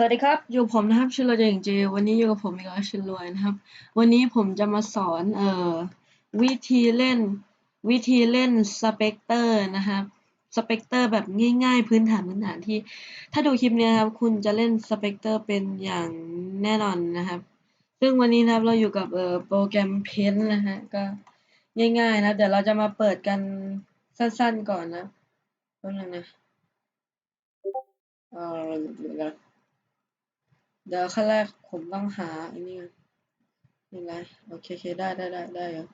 สวัสดีครับ อยู่ผมนะครับชื่อรวยเจริงเจวันนี้อยู่กับผมอีกแล้วชื่อรวยนะครับ วันนี้ผมจะมาสอนเอ่อวิธีเล่นวิธีเล่นสเปกเตอร์นะครับสเปกเตอร์แบบง่ายๆ พื้นฐานพื้นฐานที่ ถ้าดูคลิปนี้ครับคุณจะเล่นสเปกเตอร์เป็นอย่างแน่นอนนะครับ ซึ่งวันนี้นะครับเราอยู่กับเอ่อโปรแกรม Paint นะฮะก็ง่ายๆนะเดี๋ยวเราจะมาเปิดกันสั้นๆก่อนนะแป๊บนึงนะเอ่อ เดี๋ยวขั้นแรกผมต้องหาอันนี้ก่อนยังไงโอเคโอเคได้ได้ได้ได้อยู่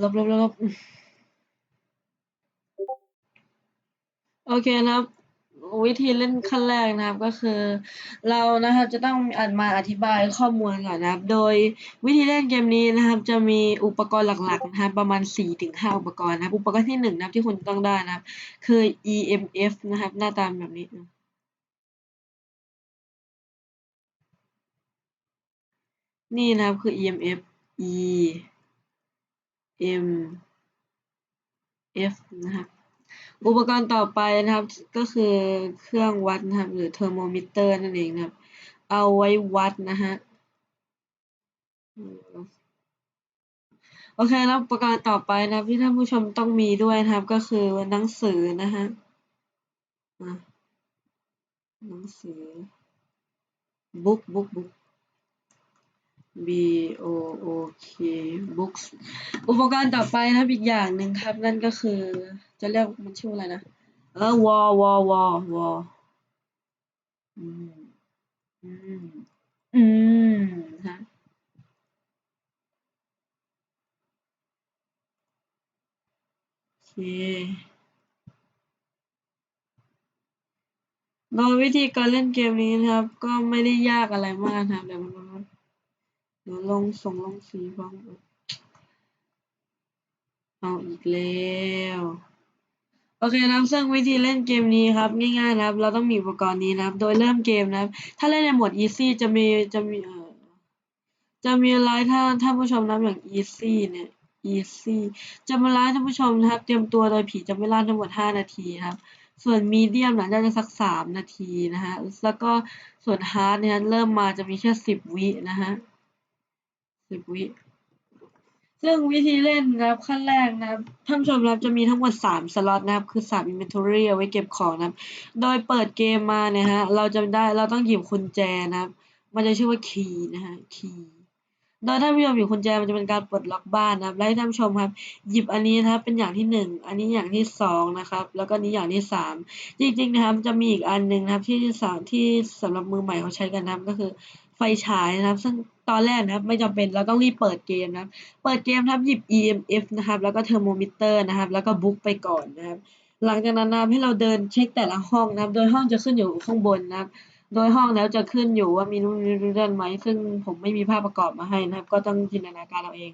ลบลบลบลบโอเคนะครับ วิธีเล่นขั้นแรกนะครับก็คือ เรานะครับจะต้องอ่านมาอธิบายข้อมูลก่อนนะครับ โดยวิธีเล่นเกมนี้นะครับ จะมีอุปกรณ์หลักๆนะครับประมาณ4ถึง5อุปกรณ์นะครับ อุปกรณ์ที่1นะครับที่คุณต้องได้นะครับ คือ EMF นะครับ หน้าตาแบบนี้นี่นะครับคือ EMF E M F นะครับ อุปกรณ์ต่อไปนะครับ ก็คือเครื่องวัดนะครับ หรือเทอร์โมมิเตอร์นั่นเองนะครับ เอาไว้วัดนะฮะโอเคแล้วอุปกรณ์ต่อไปนะครับที่ท่านผู้ชมต้องมีด้วยนะครับ ก็คือหนังสือนะฮะหนังสือ book book book B O O K books อุปกรณ์ต่อไปนะครับอีกอย่างหนึ่งครับ นั่นก็คือ จะเรียกมันชื่ออะไรนะ เออวอวอวอวออืม อืม อืมฮะโอเคโดยวิธีการเล่นเกมนี้นะครับ ก็ไม่ได้ยากอะไรมากนะครับเดี๋ยวมัน เดี๋ยวลงส่งลงสีฟ้องเอาอีกแล้ว โอเคนะครับซึ่งวิธีเล่นเกมนี้ครับ ง่ายๆนะครับ เราต้องมีอุปกรณ์นี้นะครับ โดยเริ่มเกมนะครับ ถ้าเล่นในโหมด easy จะมีจะมีเอ่อจะมีไลท์ถ้าท่านผู้ชมนับอย่าง easy เนี่ย easy จะมาไลท์ท่านผู้ชมนะครับ เตรียมตัวโดยผีจะไม่ล่าทั้งหมด 5 นาทีครับ ส่วนมีเดียมหลังจากจะสัก 3 นาทีนะฮะ แล้วก็ส่วนฮาร์ดเนี่ยเริ่มมาจะมีแค่ 10 วินะฮะิบวิ ซึ่งวิธีเล่นนะครับขั้นแรกนะครับท่านผู้ชมนะครับจะมีทั้งหมด3สล็อตนะครับ คือ3 inventory เอาไว้เก็บของนะครับ โดยเปิดเกมมาเนี่ยฮะเราจะได้เราต้องหยิบกุญแจนะครับ มันจะชื่อว่าคีย์นะฮะคีย์ โดยท่านผู้ชมหยิบกุญแจมันจะเป็นการปลดล็อกบ้านนะครับ และให้ท่านผู้ชมครับ หยิบอันนี้นะครับ เป็นอย่างที่หนึ่งอันนี้อย่างที่สองนะครับ แล้วก็นี้อย่างที่สามจริงๆนะครับจะมีอีกอันหนึ่งนะครับที่สามที่สำหรับมือใหม่เขาใช้กันนะครับก็คือไฟฉายนะครับ ซึ่งตอนแรกนะครับไม่จำเป็นเราต้องรีบเปิดเกมนะครับเปิดเกมครับหยิบ EMF นะครับ แล้วก็เทอร์โมมิเตอร์นะครับ แล้วก็บุ๊กไปก่อนนะครับ หลังจากนั้นนะให้เราเดินเช็คแต่ละห้องนะครับ โดยห้องจะขึ้นอยู่ข้างบนนะครับ โดยห้องแล้วจะขึ้นอยู่ว่ามีนู่นนี่นั่นไหมซึ่งผมไม่มีภาพประกอบมาให้นะครับ ก็ต้องจินตนาการเอาเอง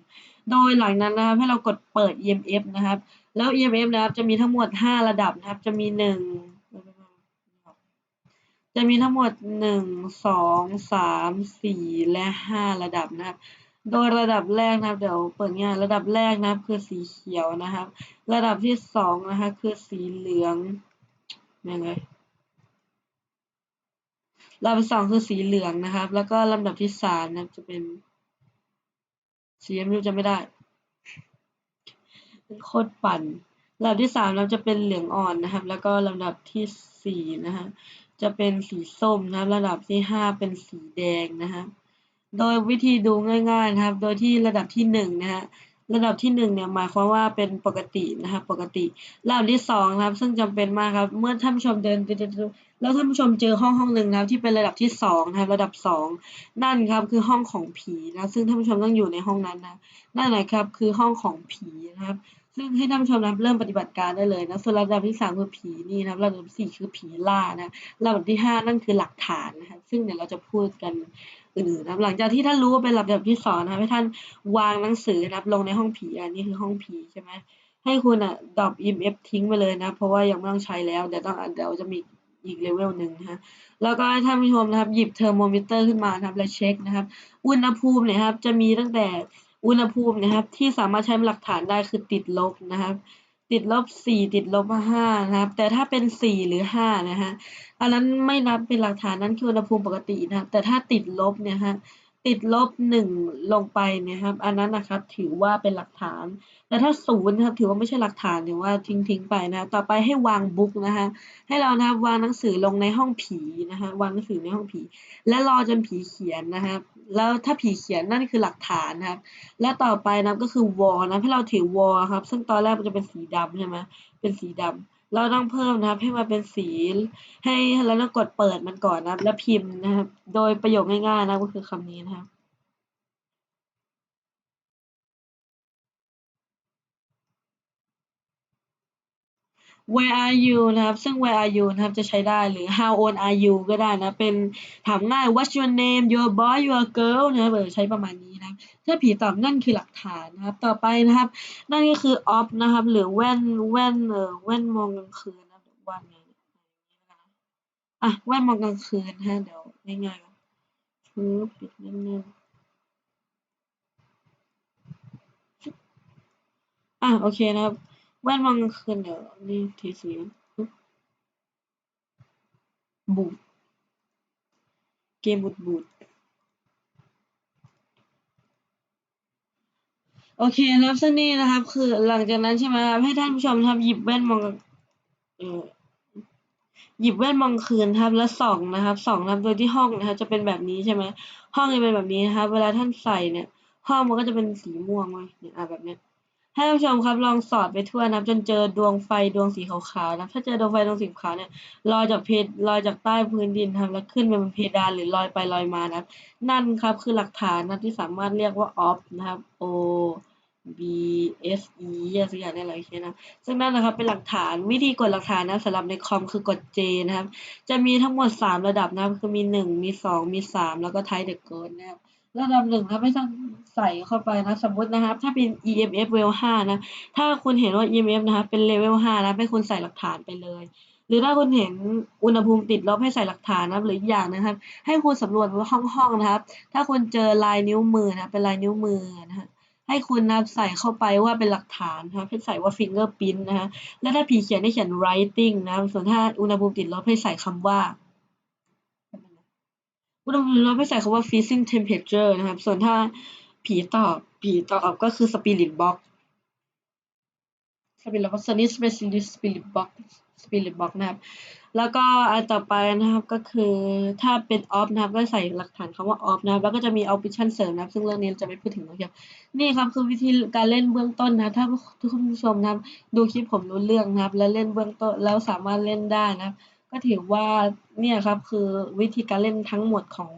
โดยหลังนั้นนะครับให้เรากดเปิด EMF นะครับ แล้ว EMF นะครับจะมีทั้งหมด 5 ระดับนะครับ จะมี 1 จะมีทั้งหมด 1 2 3 4 และ 5 ระดับนะครับโดยระดับแรกนะครับ เดี๋ยวเปิดงานระดับแรกนะครับ คือสีเขียวนะครับ ระดับที่สองนะคะคือสีเหลืองยังไง ลำดับสองคือสีเหลืองนะครับ แล้วก็ลำดับที่สามนะจะเป็น สีไม่รู้จะไม่ได้เป็นโคตรปั่นลำดับที่สามเราจะเป็นเหลืองอ่อนนะครับ แล้วก็ลำดับที่สี่นะฮะจะเป็นสีส้มนะครับ ระดับที่ห้าเป็นสีแดงนะฮะโดยวิธีดูง่าย ๆนะครับ โดยที่ระดับที่หนึ่งนะฮะระดับที่หนึ่งเนี่ยหมายความว่าเป็นปกตินะครับปกติระดับที่สองนะครับ ซึ่งจำเป็นมากครับ เมื่อท่านผู้ชมเดิน แล้วท่านผู้ชมเจอห้องห้องหนึ่งนะครับที่เป็นระดับที่สองนะครับระดับสองนั่นครับคือห้องของผีนะซึ่งท่านผู้ชมต้องอยู่ในห้องนั้นนะนั่นแหละครับคือห้องของผีนะครับ ซึ่งให้ท่านผู้ชมนะเริ่มปฏิบัติการได้เลยนะส่วนระดับที่สามคือผีนี่นะครับระดับสี่คือผีล่านะระดับที่ห้านั่นคือหลักฐานนะครับซึ่งเดี๋ยวเราจะพูดกันอื่นๆนะหลังจากที่ท่านรู้ว่าเป็นระดับที่สองนะให้ท่านวางหนังสือนับลงในห้องผีอันนี้คือห้องผีใช่ไหมให้คุณอะดรอป EMF ทิ้งไปเลยนะ เพราะว่ายังไม่ต้องใช้แล้วเดี๋ยวต้องเดี๋ยวจะมี อีกเลเวลหนึ่งนะฮะแล้วก็ให้ท่านผู้ชมนะครับหยิบเทอร์โมมิเตอร์ขึ้นมานะครับและเช็คนะครับ อุณหภูมิเนี่ยครับจะมีตั้งแต่อุณหภูมินะครับ ที่สามารถใช้เป็นหลักฐานได้คือติดลบนะครับ ติดลบสี่ติดลบห้านะครับ แต่ถ้าเป็นสี่หรือห้านะฮะอันนั้นไม่นับเป็นหลักฐานนั่นคืออุณหภูมิปกตินะครับ แต่ถ้าติดลบเนี่ยฮะ ติดลบหนึ่งลงไปนี่ยครับ อันนั้นนะครับถือว่าเป็นหลักฐาน แต่ถ้าศูนย์นะครับถือว่าไม่ใช่หลักฐานถือว่าทิ้งทิ้งไปนะต่อไปให้วางบุ๊กนะฮะให้เรานะครับวางหนังสือลงในห้องผีนะฮะวางหนังสือในห้องผี และรอจนผีเขียนนะครับ แล้วถ้าผีเขียนนั่นคือหลักฐานนะครับ และต่อไปนะก็คือวอลนะให้เราถือวอลครับ ซึ่งตอนแรกมันจะเป็นสีดำใช่ไหมเป็นสีดำ เราต้องเพิ่มนะครับ ให้มันเป็นสี ให้แล้วต้องกดเปิดมันก่อนนะครับ แล้วพิมพ์นะครับ โดยประโยคง่ายๆนะก็คือคำนี้นะครับ Where are you นะครับ ซึ่ง Where are you นะครับ จะใช้ได้หรือ How old are you ก็ได้นะ เป็นถามง่าย What's your name your boy your girl นะครับเออใช้ประมาณนี้นะถ้าผีตอบนั่นคือหลักฐานนะครับ ต่อไปนะครับ นั่นก็คือ off นะครับ หรือแว่นแว่นเออแว่นมองกลางคืนนะวันไงอะแว่นมองกลางคืนฮะเดี๋ยวง่ายๆก่อนชืบปิดนิดนึงอะโอเคนะครับ แว่นมองกลางคืนเดี๋ยวนี่ทีสีบูทเกมบูทบูทโอเคนะครับซึ่งนี่นะครับ คือหลังจากนั้นใช่ไหมครับให้ท่านผู้ชมครับหยิบแว่นมองเออหยิบแว่นมองคืนครับแล้วส่องนะครับส่องนะครับโดยที่ห้องนะครับ จะเป็นแบบนี้ใช่ไหมห้องจะเป็นแบบนี้นะครับ เวลาท่านใส่เนี่ย ห้องมันก็จะเป็นสีม่วงไว้เนี่ยอะแบบเนี้ย ท่านผู้ชมครับลองสอดไปทั่วนับจนเจอดวงไฟดวงสีขาวๆนะถ้าเจอดวงไฟดวงสีขาวเนี่ยลอยจากเพดลอยจากใต้พื้นดินครับแล้วขึ้นไปบนเพดานหรือลอยไปลอยมานะนั่นครับคือหลักฐานนะที่สามารถเรียกว่า off นะครับ o b s e อะไรสักอย่างนี่แหละโอเคนะซึ่งนั่นนะครับเป็นหลักฐานวิธีกดหลักฐานนะสำหรับในคอมคือกด J นะครับ จะมีทั้งหมด 3 ระดับนะครับคือมี 1 มี 2 มี 3 แล้วก็ Type the code นะครับ ระดับหนึ่งครับไม่ต้องใส่เข้าไปนะสมมตินะครับ ถ้าเป็น EMF level 5นะ ถ้าคุณเห็นว่า EMF นะครับเป็น level 5นะให้คุณใส่หลักฐานไปเลย หรือถ้าคุณเห็นอุณหภูมิติดลบให้ใส่หลักฐานนะหรืออีกอย่างนะครับ ให้คุณสำรวจห้องห้องๆนะครับ ถ้าคุณเจอลายนิ้วมือนะเป็นลายนิ้วมือนะฮะให้คุณนะใส่เข้าไปว่าเป็นหลักฐานนะครับให้ใส่ว่า fingerprint นะฮะและถ้าผีเขียนให้เขียน writing นะส่วนถ้าอุณหภูมิติดลบให้ใส่คำว่า อุณหภูมิลบให้ใส่คำว่า freezing temperature นะครับ ส่วนถ้าผีตอบ ผีตอบก็คือ spirit box spirit box ส่วนนี้ specialist spirit box spirit box นะครับ แล้วก็อันต่อไปนะครับก็คือถ้าเป็น off นะครับก็ใส่หลักฐานคำว่า off นะครับแล้วก็จะมี option เสริมนะครับ ซึ่งเรื่องนี้จะไม่พูดถึงนะครับนี่ครับคือวิธีการเล่นเบื้องต้นนะ ถ้าทุกคนผู้ชมนะครับดูคลิปผมรู้เรื่องนะครับ แล้วเล่นเบื้องต้นแล้วสามารถเล่นได้นะครับ ก็ถือว่าเนี่ยครับคือวิธีการเล่นทั้งหมดของ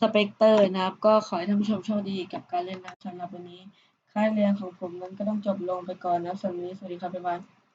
สเปกเตอร์นะครับ ก็ขอให้ท่านผู้ชมโชคดีกับการเล่นนะสำหรับวันนี้ค่ายเรียนของผมนั้นก็ต้องจบลงไปก่อนนะสำหรับวันนี้สวัสดีครับบ๊ายบาย